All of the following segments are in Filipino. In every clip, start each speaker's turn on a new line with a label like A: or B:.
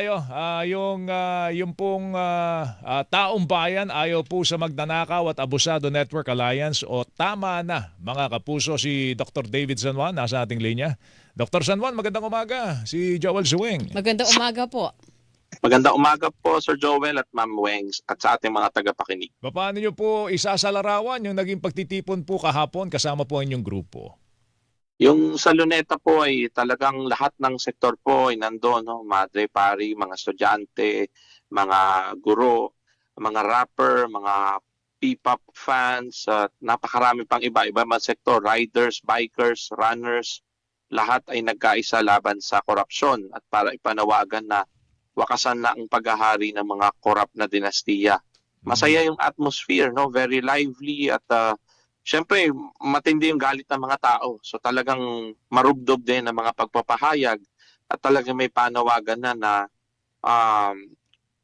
A: Ayo, ah, yung ah, yung pong ah, ah, taong bayan ayaw po sa magnanakaw at abusado Network Alliance o tama na mga kapuso si Dr. David San Juan nasa ating linya. Dr. San Juan, magandang umaga. Si Joel Zuwing.
B: Magandang umaga po.
C: Magandang umaga po Sir Joel at Ma'am Wengs at sa ating mga tagapakinig.
A: Paano niyo po isasalarawan yung naging pagtitipon po kahapon kasama po ang inyong grupo?
C: Yung sa Luneta po ay talagang lahat ng sektor po ay nandoon, no? madre, pari, mga estudyante, mga guro, mga rapper, mga P-pop fans, at napakarami pang iba, iba mga sektor, riders, bikers, runners, lahat ay nagkaisa laban sa korupsyon at para ipanawagan na wakasan na ang paghahari ng mga korap na dinastiya. Masaya yung atmosphere, no? Very lively at uh, Siyempre, matindi yung galit ng mga tao. So talagang marugdob din ang mga pagpapahayag at talagang may panawagan na na um,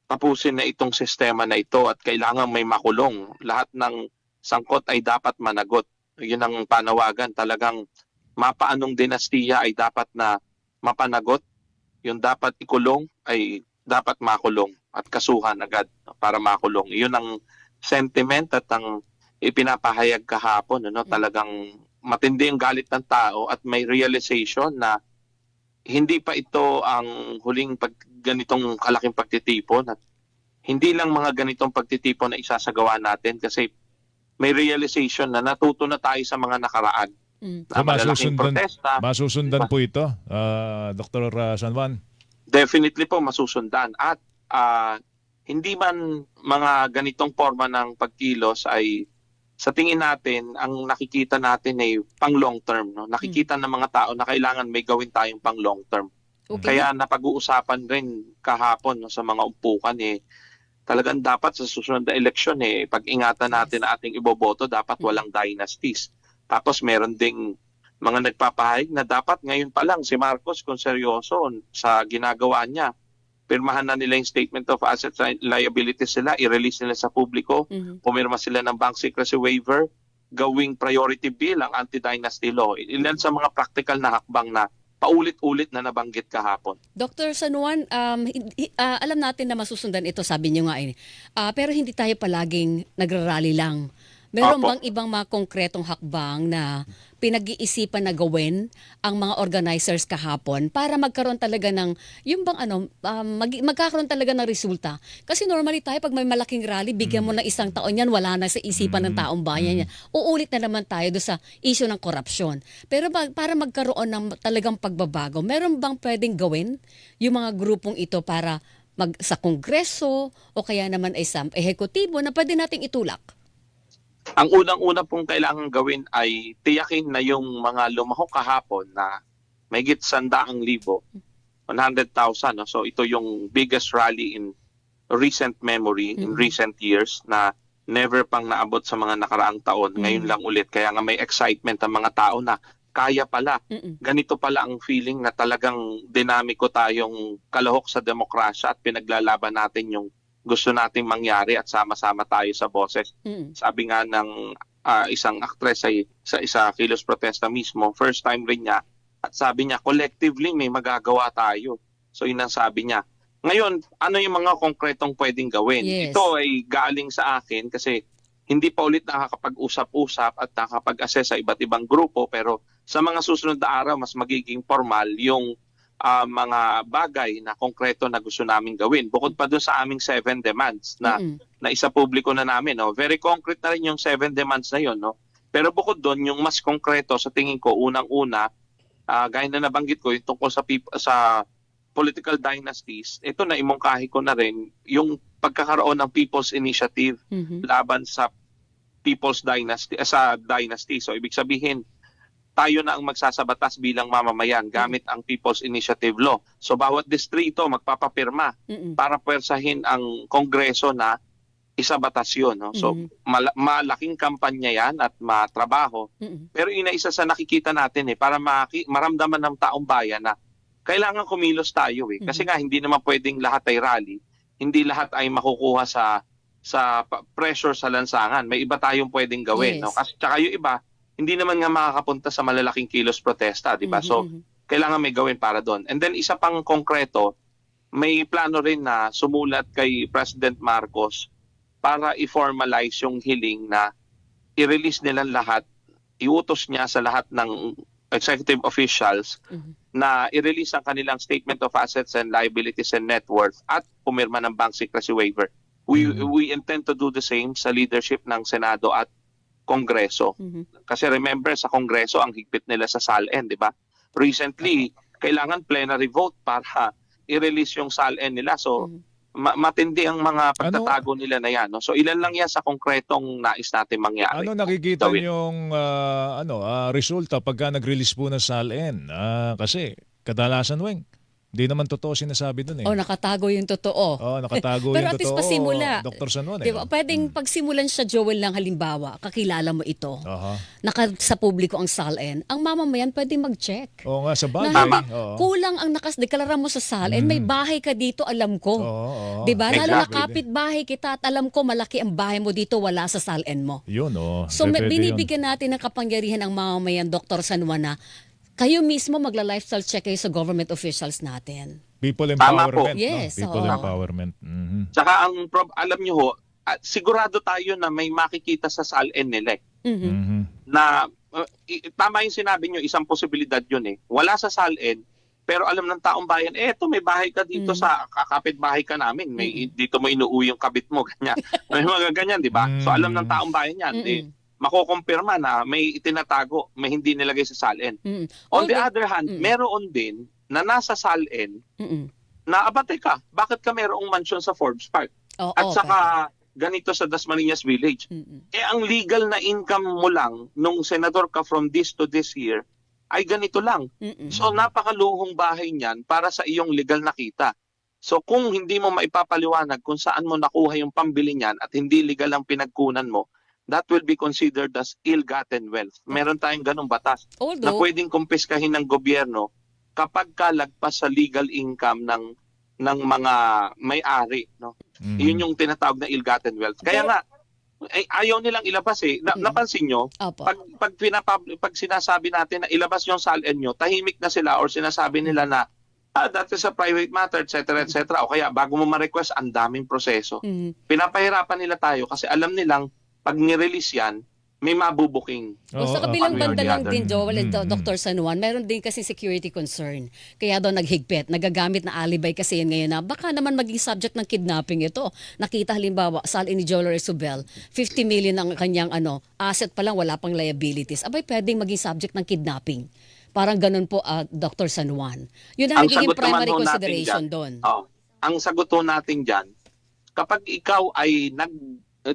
C: tapusin na itong sistema na ito at kailangan may makulong. Lahat ng sangkot ay dapat managot. Yun ang panawagan. Talagang mapaanong dinastiya ay dapat na mapanagot. Yung dapat ikulong ay dapat makulong at kasuhan agad para makulong. Yun ang sentiment at ang ipinapahayag kahapon ano talagang matindi ang galit ng tao at may realization na hindi pa ito ang huling pag, ganitong kalaking pagtitipon at hindi lang mga ganitong pagtitipon na isasagawa natin kasi may realization na natuto na tayo sa mga nakaraan
B: Mm.
C: na
A: So, masusundan-
C: protesta
A: Masusundan
C: Diba?
A: po ito, ah, Dr. San Juan.
C: definitely po masusundan at ah, hindi man mga ganitong forma ng pagkilos ay sa tingin natin ang nakikita natin ay pang long term no? Nakikita ng mga tao na kailangan may gawin tayong pang long term.
B: Okay.
C: kaya napag-uusapan rin kahapon no, sa mga umpukan eh talagang dapat sa susunod na eleksyon eh pag-ingatan natin na ating iboboto dapat
B: Mm.
C: walang dynasties. Tapos meron ding mga nagpapahayag na dapat ngayon pa lang si Marcos kung seryoso sa ginagawa niya pirmahan na nila yung statement of assets and liabilities sila i-release nila sa publiko
B: Mhm.
C: pumirma sila ng bank secrecy waiver, gawing priority bill ang anti-dynasty law. Ilan sa mga practical na hakbang na paulit-ulit na nabanggit kahapon.
B: Dr. San Juan, um, ah, alam natin na masusundan ito, sabi niyo nga eh. Ah, pero hindi tayo palaging nagrarally lang. Meron
C: Opo.
B: bang ibang mga konkretong hakbang na pinag-iisipan na gawin ang mga organizers kahapon para magkaroon talaga ng, yung bang ano, um, mag- magkakaroon talaga ng resulta? Kasi normally tayo, pag may malaking rally, bigyan mo ng isang taon yan, wala na sa isipan ng taong bayan yan. Uulit na naman tayo do sa issue ng korupsyon. Pero ba- para magkaroon ng talagang pagbabago, meron bang pwedeng gawin yung mga grupong ito para mag sa kongreso o kaya naman ay sa ehekutibo na pwede nating itulak?
C: Ang unang-una pong kailangan gawin ay tiyakin na yung mga lumahok kahapon na may git sandaang libo, 100,000. No? So ito yung biggest rally in recent memory, in
B: Mhm.
C: recent years na never pang naabot sa mga nakaraang taon. Ngayon
B: Mhm.
C: lang ulit. Kaya nga may excitement ang mga tao na kaya pala
B: Mm-mm.
C: ganito pala ang feeling na talagang dinamiko tayong kalahok sa demokrasya at pinaglalaban natin yung gusto nating mangyari at sama-sama tayo sa boses.
B: Mm-mm.
C: Sabi nga ng ah, isang actress ay sa isa kilos protesta mismo, first time rin niya at sabi niya collectively may magagawa tayo. So yun ang sabi niya. Ngayon, ano yung mga konkretong pwedeng gawin?
B: Yes.
C: Ito ay galing sa akin kasi hindi pa ulit nakakapag-usap-usap at nakakapag-assess sa iba't ibang grupo pero sa mga susunod na araw mas magiging formal yung ah, mga bagay na konkreto na gusto namin gawin. Bukod pa doon sa aming seven demands na
B: Mm-mm.
C: na isa publiko na namin. No? Very concrete na rin yung seven demands na yun. No? Pero bukod doon, yung mas konkreto sa tingin ko, unang-una, ah, gaya na nabanggit ko, yung tungkol sa, sa political dynasties, ito na imongkahi ko na rin, yung pagkakaroon ng People's Initiative
B: Mhm.
C: laban sa People's Dynasty, eh, sa dynasty. So ibig sabihin, tayo na ang magsasabatas bilang mamamayan gamit ang People's Initiative Law. So bawat distrito magpapapirma
B: Mm-mm.
C: para pwersahin ang kongreso na isa batas yun. No? So,
B: Mhm.
C: mala- malaking kampanya yan at matrabaho.
B: Mm-mm.
C: Pero yun na isa sa nakikita natin eh, para maki- maramdaman ng taong bayan na kailangan kumilos tayo eh. Kasi
B: Mhm.
C: nga, hindi naman pwedeng lahat ay rally. Hindi lahat ay makukuha sa sa pressure sa lansangan. May iba tayong pwedeng gawin.
B: Yes.
C: No? Kasi tsaka yung iba, hindi naman nga makakapunta sa malalaking kilos protesta, di ba?
B: Mhm,
C: So,
B: mhm.
C: kailangan may gawin para doon. And then isa pang konkreto, may plano rin na sumulat kay President Marcos para i-formalize yung hiling na i-release nila lahat, iutos niya sa lahat ng executive officials
B: Mhm.
C: na i-release ang kanilang statement of assets and liabilities and net worth at pumirma ng bank secrecy waiver. We
A: Mhm.
C: we intend to do the same sa leadership ng Senado at Kongreso.
B: Mhm.
C: Kasi remember sa Kongreso ang higpit nila sa SALN, di ba? Recently, kailangan plenary vote para i-release yung SALN nila. So
B: Mhm.
C: ma- matindi ang mga pagtatago nila na yan. No? So ilan lang yan sa konkretong nais natin mangyari.
A: Ano nakikita
C: Gawin.
A: yung ah, ano ah, resulta pagka nag-release po ng SALN? Ah, kasi kadalasan weng, hindi naman totoo sinasabi dun eh.
B: O nakatago yung totoo.
A: Oh, nakatago
B: Pero
A: yung
B: at least
A: totoo.
B: pasimula.
A: Dr. Sanon eh.
B: Di ba? Pwedeng pagsimulan siya, Joel, lang halimbawa, kakilala mo ito.
A: Aha.
B: Naka sa publiko ang SALN, ang mamamayan pwedeng mag-check.
A: Oo nga, sa bagay.
B: Na,
A: Oo.
B: kulang ang nakasdeklara mo sa SALN, may bahay ka dito, alam ko.
A: Oo, oo.
B: 'Di ba? Lalo na
C: Exactly.
B: kapit bahay kita at alam ko malaki ang bahay mo dito, wala sa SALN mo.
A: Yun, oh.
B: So may,
A: Pwede yun.
B: binibigyan natin ng kapangyarihan ang mamamayan, Dr. San Juan, na kayo mismo magla-lifestyle check kayo sa government officials natin.
A: People
C: Tama po.
A: empowerment.
B: Yes,
A: no? People
B: oo.
A: empowerment. Mhm.
C: Tsaka ang prob- alam nyo ho, sigurado tayo na may makikita sa SALN nila eh.
B: Mhm.
A: Mhm.
C: na uh, i- tama yung sinabi nyo, isang posibilidad yun eh. Wala sa SALN, pero alam ng taong bayan, eh, eto may bahay ka dito
B: Mm.
C: sa kakapit bahay ka namin. May dito mo inuuwi yung kabit mo, ganyan. may mga ganyan, di ba? So alam ng taong bayan yan. Eh,
B: Mm-mm.
C: Makukumpirma na may itinatago, may hindi nilagay sa SALN.
B: Mm-mm.
C: On the other hand,
B: Mm.
C: meron din na nasa SALN
B: Mm-mm.
C: na abate ka. Bakit ka merong mansion sa Forbes Park?
B: Oo,
C: At
B: oo,
C: saka ganito sa Dasmariñas Village.
B: Mm-mm.
C: Eh ang legal na income mo lang nung senador ka from this to this year ay ganito lang.
B: Mm-mm.
C: So napakaluhong bahay niyan para sa iyong legal na kita. So kung hindi mo maipapaliwanag kung saan mo nakuha yung pambili niyan at hindi legal ang pinagkunan mo, that will be considered as ill-gotten wealth. Meron tayong ganong batas na
B: Although,
C: pwedeng kumpiskahin ng gobyerno kapag kalagpas sa legal income ng ng mga may-ari, no?
A: Mhm.
C: Yun yung tinatawag na ill-gotten wealth. Kaya nga, ay, ayaw nilang ilabas eh. Na,
B: Mm.
C: Napansin nyo,
B: opo.
C: pag, pag, pinapab- pag sinasabi natin na ilabas yung SALN nyo, tahimik na sila or sinasabi nila na ah, that is a private matter, etc. etc. O kaya bago mo ma-request, ang daming proseso.
B: Mhm.
C: Pinapahirapan nila tayo kasi alam nilang pag nirelease yan, may mabubuking.
B: O sa
A: Oo,
B: kabilang
C: ano
B: banda
C: yun,
B: lang
C: the
B: din? Joel and
A: Mm, mm.
B: Dr. San Juan, meron din kasi security concern. Kaya daw naghigpit, nagagamit na alibay kasi yan ngayon na baka naman maging subject ng kidnapping ito. Nakita halimbawa, sali ni Joel Resubel, 50 million ang kanyang ano, asset pa lang, wala pang liabilities. Abay, pwedeng maging subject ng kidnapping. Parang ganun po, ah, Dr. San Juan. Yun ang nagiging
C: sagot naman
B: primary
C: ho natin
B: consideration
C: dyan.
B: doon.
C: Oh, ang sagot ho natin dyan, kapag ikaw ay nag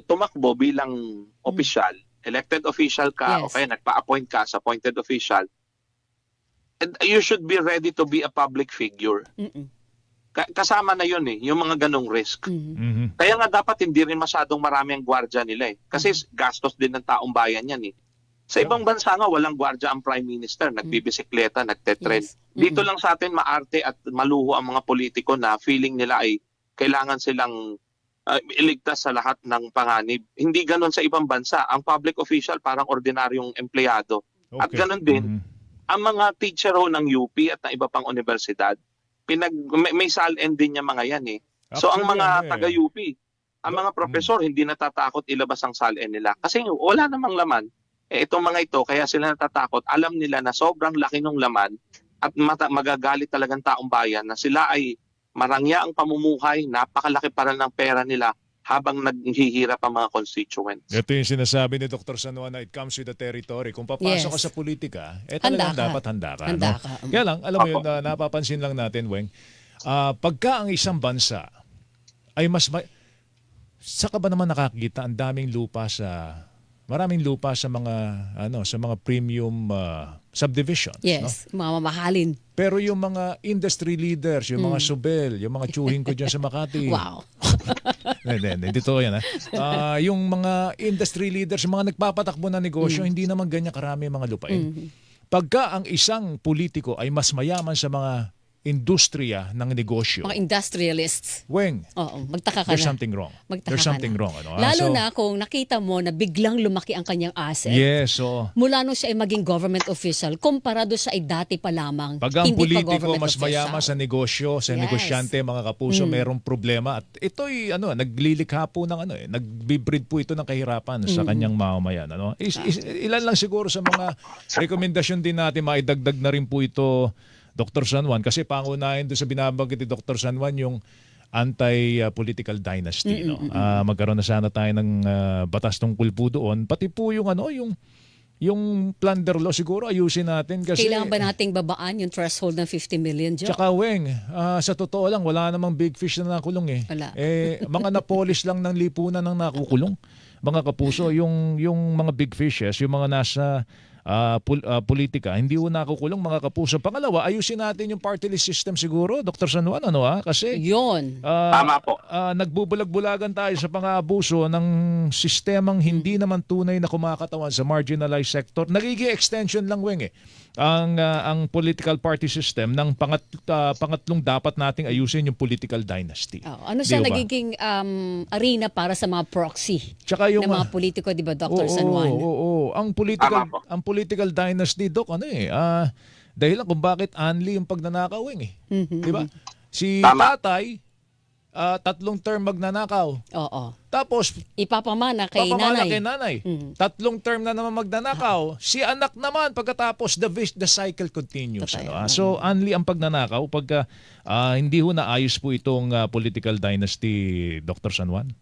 C: tumakbo bilang opisyal, elected official ka
B: Yes.
C: o kaya nagpa-appoint ka sa appointed official, and you should be ready to be a public figure.
B: Mm-mm.
C: Ka- kasama na yun eh, yung mga ganong risk.
B: Mhm.
A: Mhm.
C: Kaya nga dapat hindi rin masyadong marami ang gwardya nila eh. Kasi gastos din ng taong bayan yan eh. Sa ibang bansa nga, walang gwardya ang prime minister. Nagbibisikleta, nagtetrend.
B: Yes.
C: Dito
B: Mm-mm.
C: lang sa atin maarte at maluho ang mga politiko na feeling nila ay kailangan silang uh, iligtas sa lahat ng panganib. Hindi ganon sa ibang bansa. Ang public official parang ordinaryong empleyado. At
A: Okay.
C: ganun din,
A: Mhm.
C: Ang mga teacher ho ng UP at ng iba pang universidad, pinag, may, may SALN din yung mga yan eh. So ang mga
A: ano eh.
C: taga-UP, ang mga professor hindi natatakot ilabas ang SALN nila. Kasi wala namang laman. Eh, itong mga ito, kaya sila natatakot. Alam nila na sobrang laki ng laman at magagalit talagang taong bayan na sila ay marangya ang pamumuhay, napakalaki para ng pera nila habang naghihirap ang mga constituents.
A: Ito yung sinasabi ni Dr. San Juan na it comes with the territory. Kung papasok
B: Yes.
A: ka sa politika, eh
B: Handa
A: talagang
B: ka.
A: dapat handa ka.
B: Handa
A: no?
B: ka. Mm.
A: Kaya lang, alam mo yun, na napapansin lang natin, Weng, ah, pagka ang isang bansa ay mas... Ma- Saka ba naman nakakita ang daming lupa sa... Maraming lupa sa mga ano sa mga premium ah, subdivisions, no?
B: Yes, mga mamahalin.
A: Pero yung mga industry leaders, yung mga subel, yung mga tsuhin ko diyan sa Makati.
B: Mm. Wow.
A: Hindi, hindi. Dito yan. Ha? Ah, yung mga industry leaders, yung mga nagpapatakbo ng
B: Mm.
A: negosyo, hindi naman ganyan karami ang mga lupain.
B: Mhm.
A: Pagka ang isang politiko ay mas mayaman sa mga industriya ng negosyo.
B: Mga industrialists.
A: Weng,
B: Oo, magtaka ka
A: there's
B: na.
A: something wrong.
B: Magtaka
A: There's something
B: na.
A: wrong. Ano? ah.
B: Lalo
A: So,
B: na kung nakita mo na biglang lumaki ang kanyang asset.
A: Yes, so
B: Mula nung siya ay maging government official, kumpara doon siya ay dati pa lamang.
A: Pag ang
B: hindi
A: politiko mas mayaman sa negosyo, sa
B: Yes. Mm.
A: negosyante, mga kapuso, merong problema. At ito'y ano, naglilikha po ng ano eh, nagbibreed po ito ng kahirapan sa kanyang mamamayan. Ano? Is, is- ilan lang siguro sa mga rekomendasyon din natin, maidagdag na rin po ito, Dr. San Juan, kasi pangunahin doon sa binabanggit ni Dr. San Juan yung anti-political dynasty. No? Ah, magkaroon na sana tayo ng ah, batas tungkol po doon. Pati po yung ano, yung yung plunder law siguro ayusin natin kasi
B: Kailangan ba nating babaan yung threshold ng 50 million, Joe?
A: Tsaka Weng, ah, sa totoo lang, wala namang big fish na nakulong eh.
B: Wala.
A: Eh, mga napolish lang ng lipunan ng nakukulong. Mga kapuso, yung, yung mga big fishes, yung mga nasa ah, pol- ah, politika, hindi ko nakukulong mga kapuso. Pangalawa, ayusin natin yung party list system siguro, Dr. San Juan, ano ah? Kasi
B: Yun.
A: ah,
C: Tama po.
A: ah, nagbubulag-bulagan tayo sa pang-aabuso ng sistemang hindi naman tunay na kumakatawan sa marginalized sector. Nagiging extension lang, Weng, eh. Ang, ah, ang political party system ng pangat, ah, pangatlong dapat nating ayusin yung political dynasty.
B: Oh, ano siya
A: Di ba?
B: nagiging um, arena para sa mga proxy
A: Tsaka yung
B: ng mga politiko, di ba, Dr. San
A: Oo,
B: Juan?
A: oo, oo. Ang political
C: Tama po.
A: ang political dynasty doc ano eh ah dahilan kung bakit Anli yung pagnanakaw eh.
B: Mhm.
A: 'Di ba? Si
C: Tama.
A: tatay ah, tatlong term magnanakaw.
B: Oo.
A: Tapos
B: Ipapamana kay
A: papamana
B: nanay.
A: kay nanay.
B: Mhm.
A: Tatlong term na naman magnanakaw. Si anak naman pagkatapos the vis- the cycle continues.
B: Totoo
A: Ano? ah. So Anli ang pagnanakaw pagka ah, hindi ho naayos po itong ah, political dynasty Dr. San Juan.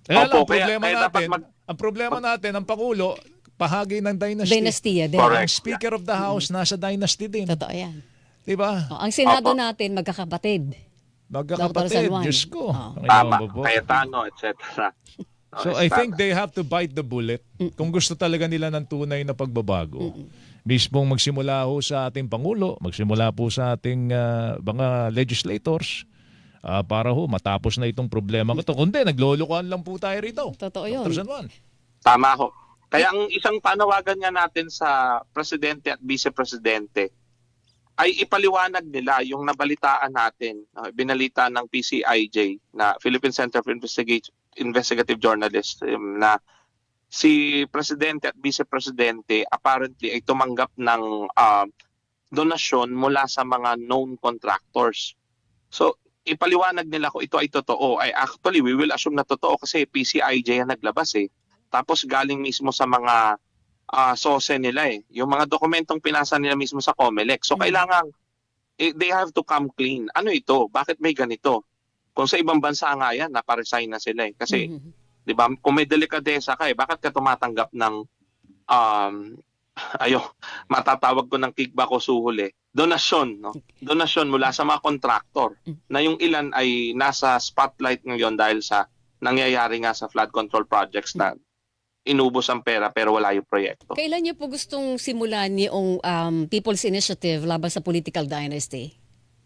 A: Kaya lang, ang
C: Opo, kaya-
A: problema
C: kaya dapat
A: natin,
C: mag-
A: ang problema natin, ang Pangulo, bahagi ng dynasty.
B: Dynastiya din.
C: Correct.
A: Ang Speaker of the House, nasa dynasty din.
B: Totoo yan.
A: Di ba?
B: Oh, ang Senado
C: Opo.
B: natin, magkakapatid. Dr. San
A: Magkakapatid,
B: Juan.
A: Diyos ko.
B: Oh.
A: Ang
C: Tama.
A: iyong bobo.
C: Cayetano, etc.
A: So I think they have to bite the bullet kung gusto talaga nila ng tunay na pagbabago. Mismong magsimula ho sa ating Pangulo, magsimula po sa ating ah, mga legislators ah, para ho matapos na itong problema ko to. Kundi naglolokohan lang po tayo rito.
B: Totoo yun.
A: Dr. San Juan.
C: Tama ho. Kaya ang isang panawagan nga natin sa presidente at vice-presidente ay ipaliwanag nila yung nabalitaan natin, uh, binalita ng PCIJ na Philippine Center for Investigate, Investigative Journalism na si presidente at vice-presidente apparently ay tumanggap ng uh, donasyon mula sa mga known contractors. So, ipaliwanag nila kung ito ay totoo. Ay actually, we will assume na totoo kasi PCIJ ang naglabas eh. Tapos galing mismo sa mga ah, sose nila eh. Yung mga dokumentong pinasa nila mismo sa COMELEC. So
B: Mm.
C: kailangan, eh, they have to come clean. Ano ito? Bakit may ganito? Kung sa ibang bansa nga yan, naparesign na sila eh. Kasi,
B: Mhm.
C: di ba, kung may delikadesa ka eh, bakit ka tumatanggap ng, um, ayo, matatawag ko ng kickback o suhol eh. Donasyon, no? Donasyon mula sa mga kontraktor na yung ilan ay nasa spotlight ngayon dahil sa nangyayari nga sa flood control projects na inubos ang pera pero wala yung proyekto.
B: Kailan niyo po gustong simulan yung um, People's Initiative laban sa political dynasty?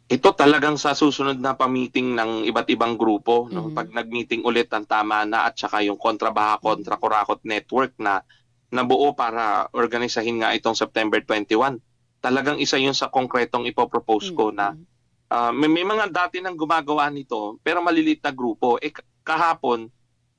C: Ito talagang sa susunod na pamiting ng iba't ibang grupo. No?
B: Mhm.
C: Pag nag-meeting ulit ang tama na at saka yung kontrabaha kontra kurakot network na nabuo para organisahin nga itong September 21. Talagang isa yun sa konkretong ipopropose ko na
B: Mhm.
C: Ah, may, may mga dati nang gumagawa nito pero maliliit na grupo. Eh, kahapon,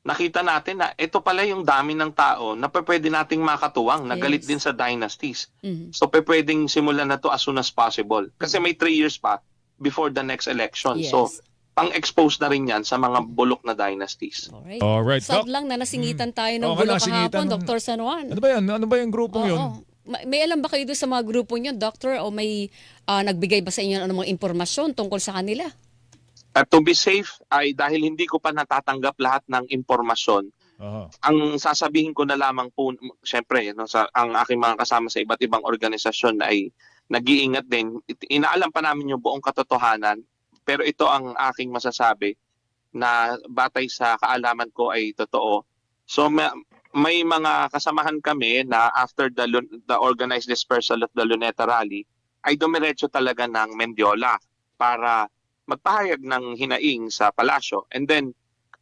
C: nakita natin na ito pala yung dami ng tao na pwede nating makatuwang, na galit
B: Yes.
C: din sa dynasties.
B: Mhm.
C: So pwedeng simulan na to as soon as possible. Kasi may three years pa before the next election.
B: Yes.
C: So pang-expose na rin yan sa mga bulok na dynasties.
B: Alright.
A: Alright,
B: Sad lang na nasingitan tayo ng
A: Oo,
B: bulok kahapon,
A: ng-
B: Dr. San Juan.
A: Ano ba yan? Ano ba yung grupong yun?
B: Oo. Ma- May alam ba kayo doon sa mga grupo niyo, Doctor? O may ah, nagbigay ba sa inyo ng anumang impormasyon tungkol sa kanila?
C: At to be safe ay dahil hindi ko pa natatanggap lahat ng impormasyon,
A: Aha.
C: ang sasabihin ko na lamang po, syempre, no, sa, ang aking mga kasama sa iba't ibang organisasyon ay nag-iingat din. Inaalam pa namin yung buong katotohanan, pero ito ang aking masasabi na batay sa kaalaman ko ay totoo. So may, may mga kasamahan kami na after the, the organized dispersal of the Luneta Rally, ay dumiretso talaga ng Mendiola para magpahayag ng hinaing sa palasyo. And then,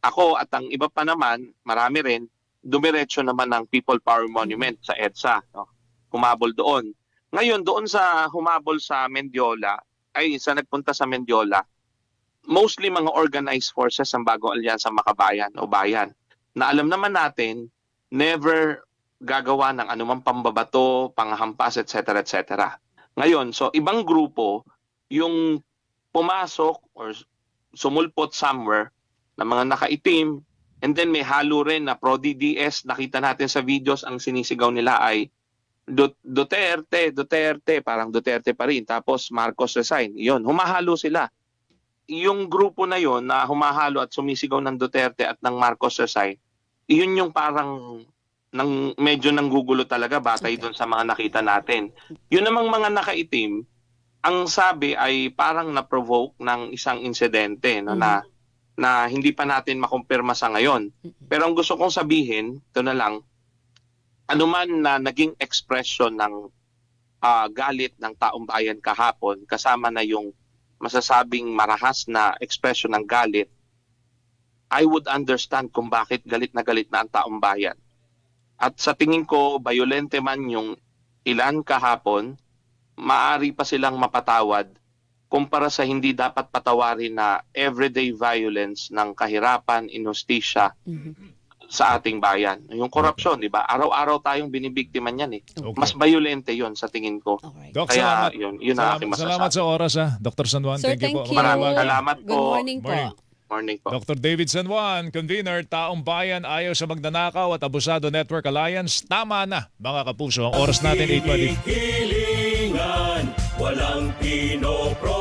C: ako at ang iba pa naman, marami rin, dumiretso naman ng People Power Monument sa EDSA. No? Humabol doon. Ngayon, doon sa humabol sa Mendiola, ay sa nagpunta sa Mendiola, mostly mga organized forces ng Bagong Alyansa Makabayan o Bayan na alam naman natin never gagawa ng anumang pambabato, panghampas, etc. etc. Ngayon, so ibang grupo yung pumasok or sumulpot somewhere na mga nakaitim and then may halo rin na pro-DDS nakita natin sa videos ang sinisigaw nila ay Du- Duterte, Duterte, parang Duterte pa rin. Tapos Marcos resign. Yun, humahalo sila. Yung grupo na yon na humahalo at sumisigaw ng Duterte at ng Marcos resign, yun yung parang nang medyo nanggugulo talaga batay
B: Okay.
C: doon sa mga nakita natin. Yun namang mga nakaitim, ang sabi ay parang na-provoke ng isang insidente no, na na hindi pa natin makumpirma sa ngayon. Pero ang gusto kong sabihin, ito na lang, anuman na naging expression ng ah, galit ng taong bayan kahapon, kasama na yung masasabing marahas na expression ng galit, I would understand kung bakit galit na galit na ang taong bayan. At sa tingin ko, violente man yung ilan kahapon, maari pa silang mapatawad kumpara sa hindi dapat patawarin na everyday violence ng kahirapan, inustisya,
B: Mhm.
C: sa ating bayan. Yung korupsyon, di ba? Araw-araw tayong binibiktima niyan eh.
A: Okay.
C: Mas violente 'yon sa tingin ko.
B: Alright.
A: Doc,
C: Kaya
A: salamat.
C: yun, yun ang aking
A: Salamat, salamat
C: masasabi.
A: sa oras ha. Dr. San Juan,
B: Sir,
A: thank you po.
B: thank you.
C: Maraming
A: Maraming
C: salamat
B: Good
C: po.
B: morning po.
A: Morning.
C: Morning po.
A: Dr. David San Juan, convener, taong bayan, ayaw sa magnanakaw at abusado Network Alliance. Tama na, mga kapuso. Ang oras natin, 8.20.
D: Walang pinoprote